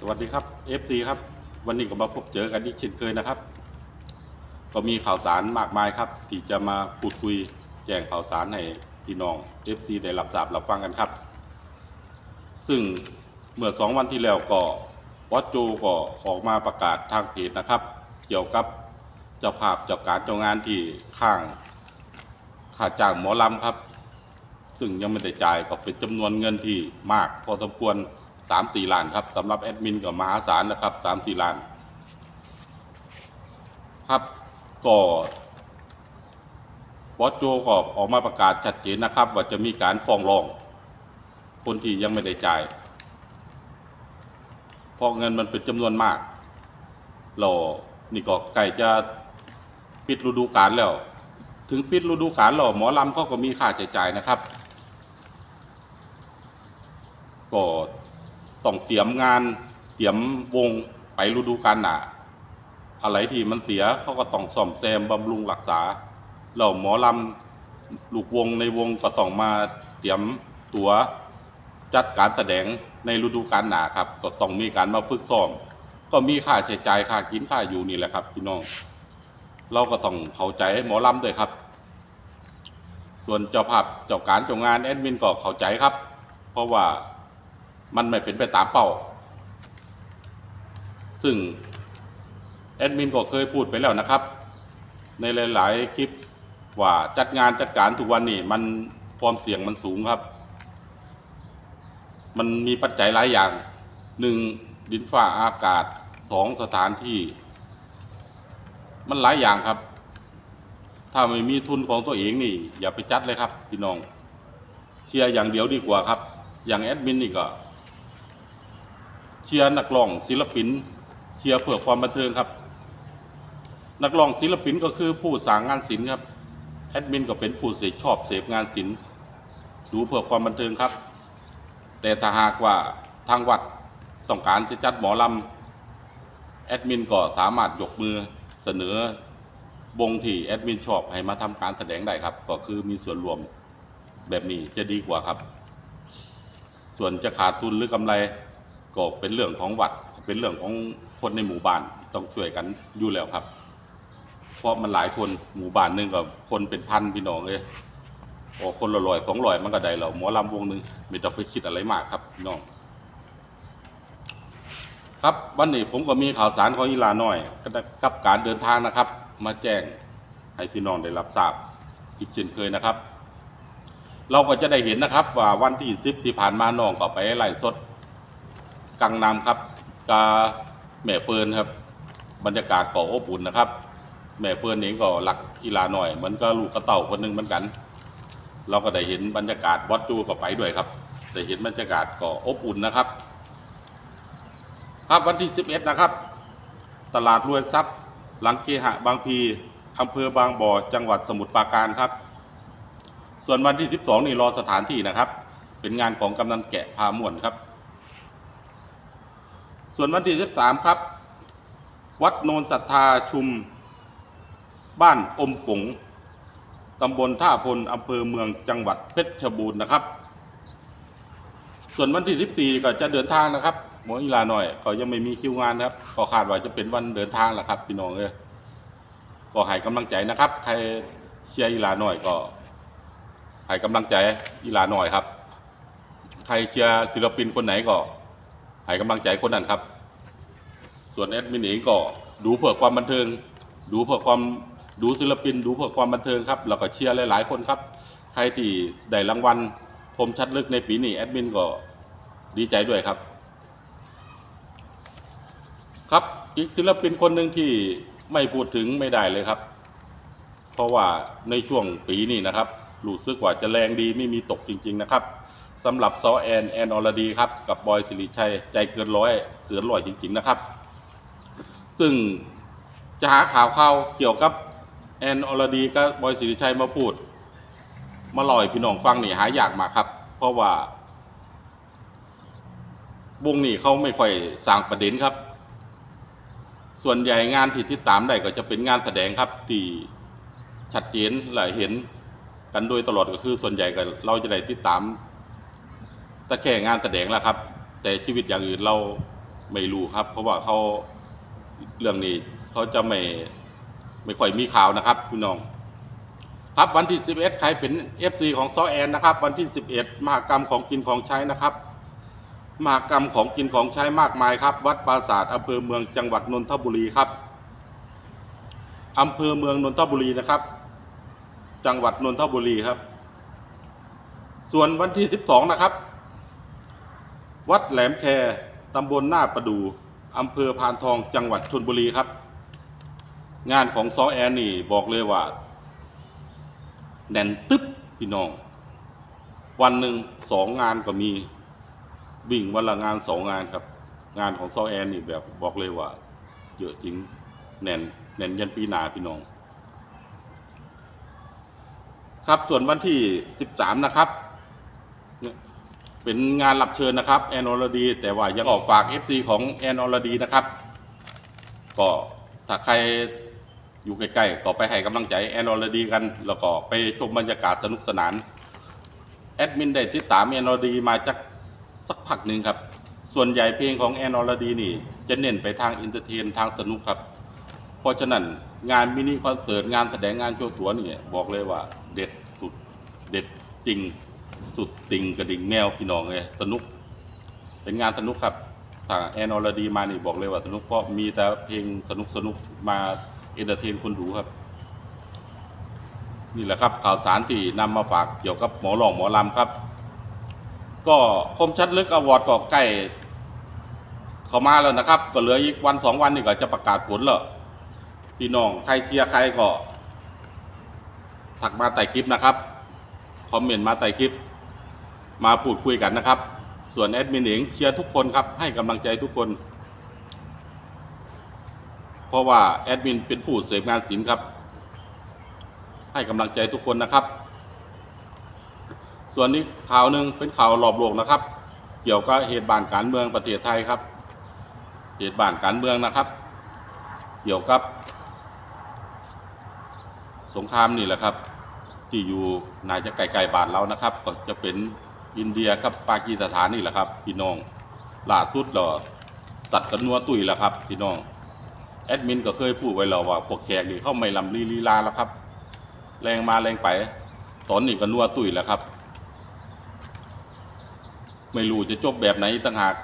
สวัสดีครับ FT ครับ วันนี้ก็มาพบเจอกันอีกเช่นเคยนะครับ ก็มีข่าวสารมากมายครับ ที่จะมาพูดคุยแจ้งข่าวสารให้พี่น้อง FC ได้รับทราบรับฟังกันครับ ซึ่งเมื่อสองวันที่แล้วก็วัดโจก็ออกมาประกาศทางเพจนะครับ เกี่ยวกับเจ้าภาพเจ้าการเจ้างานที่ข้างค่าจ้างหมอลำครับ ซึ่งยังไม่ได้จ่ายก็เป็นจำนวนเงินที่มากพอสมควร สามสี่ล้านครับสำหรับแอดมินกับมหาศาลนะครับสามสี่ล้าน ครับก็บอสโจก็ออกมาประกาศชัดเจนนะครับ ว่าจะมีการฟ้องร้อง คนที่ยังไม่ได้จ่ายเพราะเงินมันเป็นจำนวนมากเรานี่ก็ใกล้จะปิดฤดูกาลแล้ว ถึงปิดฤดูกาลแล้วหมอลำเขาก็มีค่าใช้จ่ายนะครับ ก็ ต้องเตรียมงานเตรียมวงไปฤดูกาลหนาอะไรที่มันเสียเขาก็ต้องซ่อมแซมบำรุงรักษาแล้วหมอลำลูกวงในวงก็ต้องมาเตรียมตัวจัดการแสดงในฤดูกาลหนาครับ ก็ต้องมีการมาฝึกซ้อม ก็มีค่าใช้จ่ายค่ากินค่าอยู่นี่แหละครับ พี่น้อง เราก็ต้องเข้าใจหมอลำด้วยครับ ส่วนเจ้าภาพเจ้าการเจ้างานแอดมินก็เข้าใจครับ เพราะว่า มันไม่เป็นไปตามเป้า ซึ่งแอดมินก็เคยพูดไปแล้วนะครับ ในหลาย ๆ คลิปว่าจัดงานจัดการทุกวันนี้มันความเสี่ยงมันสูงครับ มันมีปัจจัยหลายอย่างหนึ่งดินฟ้าอากาศสองสถานที่ มันหลายอย่างครับ ถ้าไม่มีทุนของตัวเองนี่ อย่าไปจัดเลยครับพี่น้องเชียร์อย่างเดียวดีกว่าครับ อย่างแอดมินนี่ก็ เชียร์นักร้องศิลปินเชียร์เพื่อความบันเทิงครับ นักร้องศิลปินก็คือผู้สร้างงานศิลป์ครับแอดมินก็เป็นผู้เสพชอบเสพงานศิลป์ดูเพื่อความบันเทิงครับ แต่ถ้าหากว่าทางวัดต้องการจะจัดหมอลำแอดมินก็สามารถยกมือเสนอวงที่แอดมินชอบให้มาทำการแสดงได้ครับ ก็คือมีส่วนรวมแบบนี้จะดีกว่าครับ ส่วนจะขาดทุนหรือกำไร ก็เป็นเรื่องของวัดเป็นเรื่องของคนในหมู่บ้านต้องช่วยกันอยู่แล้วครับ เพราะมันหลายคนหมู่บ้านหนึงกับคนเป็นพันพี่น้องเลยโอ้คนละร้อยสองร้อยมันก็ได้แล้วหมอลำวงหนึ่งไม่ต้องไปคิดอะไรมากครับพี่น้อง ครับวันนี้ผมก็มีข่าวสารของอีลาน้อยกับการเดินทางนะครับ มาแจ้งให้พี่น้องได้รับทราบอีกเช่นเคยนะครับ เราก็จะได้เห็นนะครับว่าวันที่สิบที่ผ่านมาน้องก็ไปไล่สด กังนำครับกาแม่เฟิร์นครับ บรรยากาศก็อบอุ่นนะครับ แม่เฟิร์นเองก็รักอีลาหน่อยเหมือนก็ลูกกระเต่าคนหนึ่งเหมือนกัน เราก็ได้เห็นบรรยากาศวัดจูก็ไปด้วยครับได้เห็นบรรยากาศก็อบอุ่นนะครับ ครับวันที่ 11 นะครับ ตลาดรวยทรัพย์ หลังเคหะบางพีอำเภอบางบ่อจังหวัดสมุทรปราการครับ ส่วนวันที่ 12 นี่รอสถานที่นะครับ เป็นงานของกำนันแกะพาม่วนครับ ส่วนวันที่13ครับ วัดโนนศรัทธาชุม บ้านอมกงตำบลท่าพลอำเภอเมืองจังหวัดเพชรบูรณ์นะครับ ส่วนวันที่ 14 ก็จะเดินทางนะครับหมออีลาหน่อยเขายังไม่มีคิวงานนะครับก็คาดว่าจะเป็นวันเดินทางแหละครับพี่น้องเอ้ยก็ให้กำลังใจนะครับ ใครเชียร์อีลาหน่อยก็ให้กำลังใจอีลาหน่อยครับ ใครเชียร์ศิลปินคนไหนก็ ให้กำลังใจคนนั้นครับ ส่วนแอดมินเองก็ดูเพื่อความบันเทิง ดูเพื่อความดูศิลปิน ดูเพื่อความบันเทิงครับแล้วก็เชียร์หลาย ๆ คนครับใครที่ได้รางวัลคมชัดลึกในปีนี้แอดมินก็ดีใจด้วยครับ ครับอีกศิลปินคนหนึ่งที่ไม่พูดถึงไม่ได้เลยครับ เพราะว่าในช่วงปีนี้นะครับรู้สึกว่าจะแรงดีไม่มีตกจริง ๆ นะครับ สำหรับซอแอนแอนอรดีครับกับบอยสิริชัยใจเกินร้อยเกินร้อยจริง ๆ นะครับ ซึ่งจะหาข่าวข่าวเกี่ยวกับแอนอรดีกับบอยสิริชัยมาพูด มาลอยพี่น้องฟังนี่หายากมากครับ เพราะว่าวงนี้เขาไม่ค่อยสร้างประเด็นครับ ส่วนใหญ่งานที่ติดตามได้ก็จะเป็นงานแสดงครับที่ชัดเจนและเห็นกันโดยตลอดก็คือส่วนใหญ่ก็เราจะได้ติดตาม แต่แค่งานแสดงแหละครับ แต่ชีวิตอย่างอื่นเราไม่รู้ครับ เพราะว่าเขาเรื่องนี้เขาจะไม่ไม่ค่อยมีข่าวนะครับพี่น้อง ครับวันที่ 11 ใครเป็น FC ของซอแอนนะครับ วันที่ 11 มหากรรมของกินของใช้นะครับ มหากรรมของกินของใช้มากมายครับ วัดปราสาทอำเภอเมืองจังหวัดนนทบุรีครับอำเภอเมืองนนทบุรีนะครับ จังหวัดนนทบุรีครับ ส่วนวันที่ 12 นะครับ วัดแหลมแคตำบลหน้าประดูอำเภอพานทองจังหวัดชนบุรีครับ งานของซอแอนนี่บอกเลยว่าแน่นตึ๊บพี่น้อง วันหนึ่งสองงานก็มีวิ่งวันละงานสองงานครับ งานของซอแอนนี่แบบบอกเลยว่าเยอะจริงแน่นแน่นยันปีหนาพี่น้อง ครับส่วนวันที่สิบสามนะครับ เป็นงานรับเชิญนะครับแอนอลดี แต่ว่ายังออกฝาก FC ของแอนอลดีนะครับ ก็ถ้าใครอยู่ใกล้ๆก็ไปให้กำลังใจแอนอลดีกัน แล้วก็ไปชมบรรยากาศสนุกสนานแอดมินได้ติดตามแอนอลดีมาจากสักพักหนึ่งครับ ส่วนใหญ่เพลงของแอนอลดีนี่ จะเน้นไปทางอินเตอร์เทนทางสนุกครับ เพราะฉะนั้นงานมินิคอนเสิร์ตงานแสดงงานโชว์ตัวนี่บอกเลยว่าเด็ดสุดเด็ดจริง สุดติงกระดิ่งแมวพี่น้องเลยสนุก เป็นงานสนุกครับถ้าแอนอลดีมานี่บอกเลยว่าสนุกเพราะมีแต่เพลงสนุกสนุกมาเอนเตอร์เทนคนดูครับ นี่แหละครับ ข่าวสารที่นำมาฝากเกี่ยวกับหมอหลองหมอลำครับ ก็คมชัดลึกอวอร์ดก็ใกล้เข้ามาแล้วนะครับ ก็เหลืออีกวันสองวันนี่ก็จะประกาศผลแล้วพี่น้องใครเชียร์ใครก็ถักมาใต้คลิปนะครับ คอมเมนต์มาใต้คลิป มาพูดคุยกันนะครับ ส่วนแอดมินเองเชียร์ทุกคนครับ ให้กำลังใจทุกคน เพราะว่าแอดมินเป็นผู้เสพงานศิลป์ครับ ให้กำลังใจทุกคนนะครับ ส่วนนี้ข่าวหนึ่งเป็นข่าวหลอบโลกนะครับ เกี่ยวกับเหตุบานการเมืองประเทศไทยครับ เหตุบานการเมืองนะครับ เกี่ยวกับ สงครามนี่แหละครับ ที่อยู่นายจะไกลๆบาทเรานะครับ ก็จะเป็น อินเดียกับปากีสถานนี่แหละครับพี่น้องล่าสุดเราสัตว์กันนัวตุยแล้วครับพี่น้องแอดมินก็เคยพูดไว้แล้วว่าพวกแขกนี่เข้าไม่ลำลีลีลาแล้วครับ แรงมาแรงไปตอนนี้ก็นัวตุยแล้วครับ ไม่รู้จะจบแบบไหนต่างหาก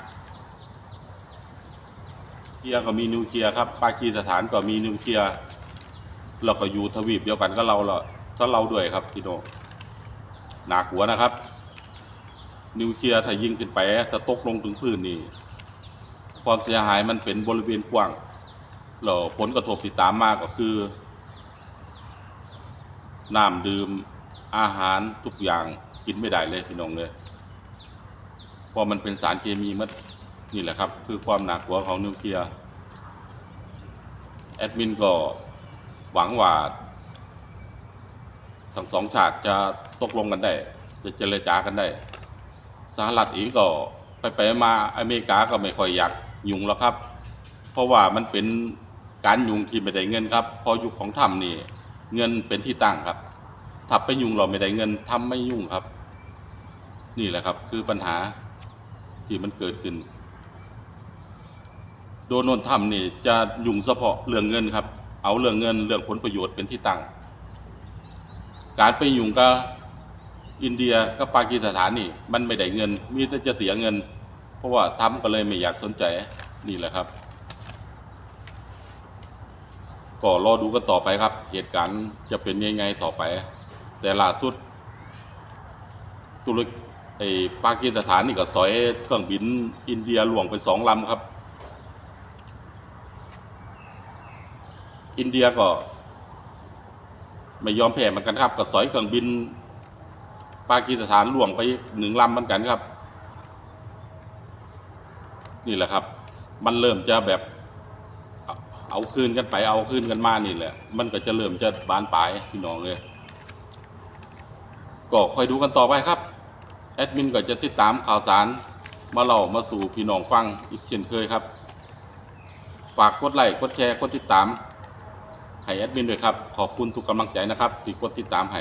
เคียก็มีนิวเคลียร์ครับ ปากีสถานก็มีนิวเคลียร์เราก็อยู่ทวีปเดียวกันก็เราละก็เราด้วยครับพี่โนหนักหัวนะครับ นิวเคลียร์ถ้ายิงขึ้นไปถ้าตกลงถึงพื้นนี่ความเสียหายมันเป็นบริเวณกว้างแล้วผลกระทบที่ตามมาก็คือน้ำดื่มอาหารทุกอย่างกินไม่ได้เลยพี่น้องเลยเพราะมันเป็นสารเคมีมัดนี่แหละครับ คือความหนักหัวของนิวเคลียร์แอดมินก็หวังว่าทั้งสองชาติจะตกลงกันได้ จะเจรจากันได้ สหรัฐเองก็ไปไปมาอเมริกาก็ไม่ค่อยอยากยุ่งแล้วครับ เพราะว่ามันเป็นการยุ่งที่ไม่ได้เงินครับพอยุคของทำนี่เงินเป็นที่ตั้งครับถ้าไปยุ่งเราไม่ได้เงินทำไม่ยุ่งครับ นี่แหละครับ คือปัญหาที่มันเกิดขึ้น โดนนนทำนี่จะยุ่งเฉพาะเรื่องเงินครับ เอาเรื่องเงินเรื่องผลประโยชน์เป็นที่ตั้ง การไปยุ่งกับ อินเดียกับปากีสถานนี่ มันไม่ได้เงิน มีแต่จะเสียเงิน เพราะว่าทำก็เลยไม่อยากสนใจนี่แหละครับ ก็รอดูกันต่อไปครับ เหตุการณ์จะเป็นยังไงต่อไป แต่ล่าสุด ตุรกไอ้ปากีสถานนี่ก็สอยเครื่องบินอินเดียหลวงไปสองลำครับ อินเดียก็ ไม่ยอมแพ้เหมือนกันครับก็สอยเครื่องบิน ปากีสถานหลวงไปหนึ่งลำเหมือนกันครับ นี่แหละครับ มันเริ่มจะแบบเอาเอาคืนกันไปเอาคืนกันมานี่แหละ มันก็จะเริ่มจะบานปลายพี่น้องเลยก็คอยดูกันต่อไปครับ แอดมินก็จะติดตามข่าวสารมาเล่ามาสู่พี่น้องฟังอีกเช่นเคยครับ ฝากกดไลค์กดแชร์กดติดตามให้แอดมินด้วยครับ ขอบคุณทุกกำลังใจนะครับที่กดติดตามให้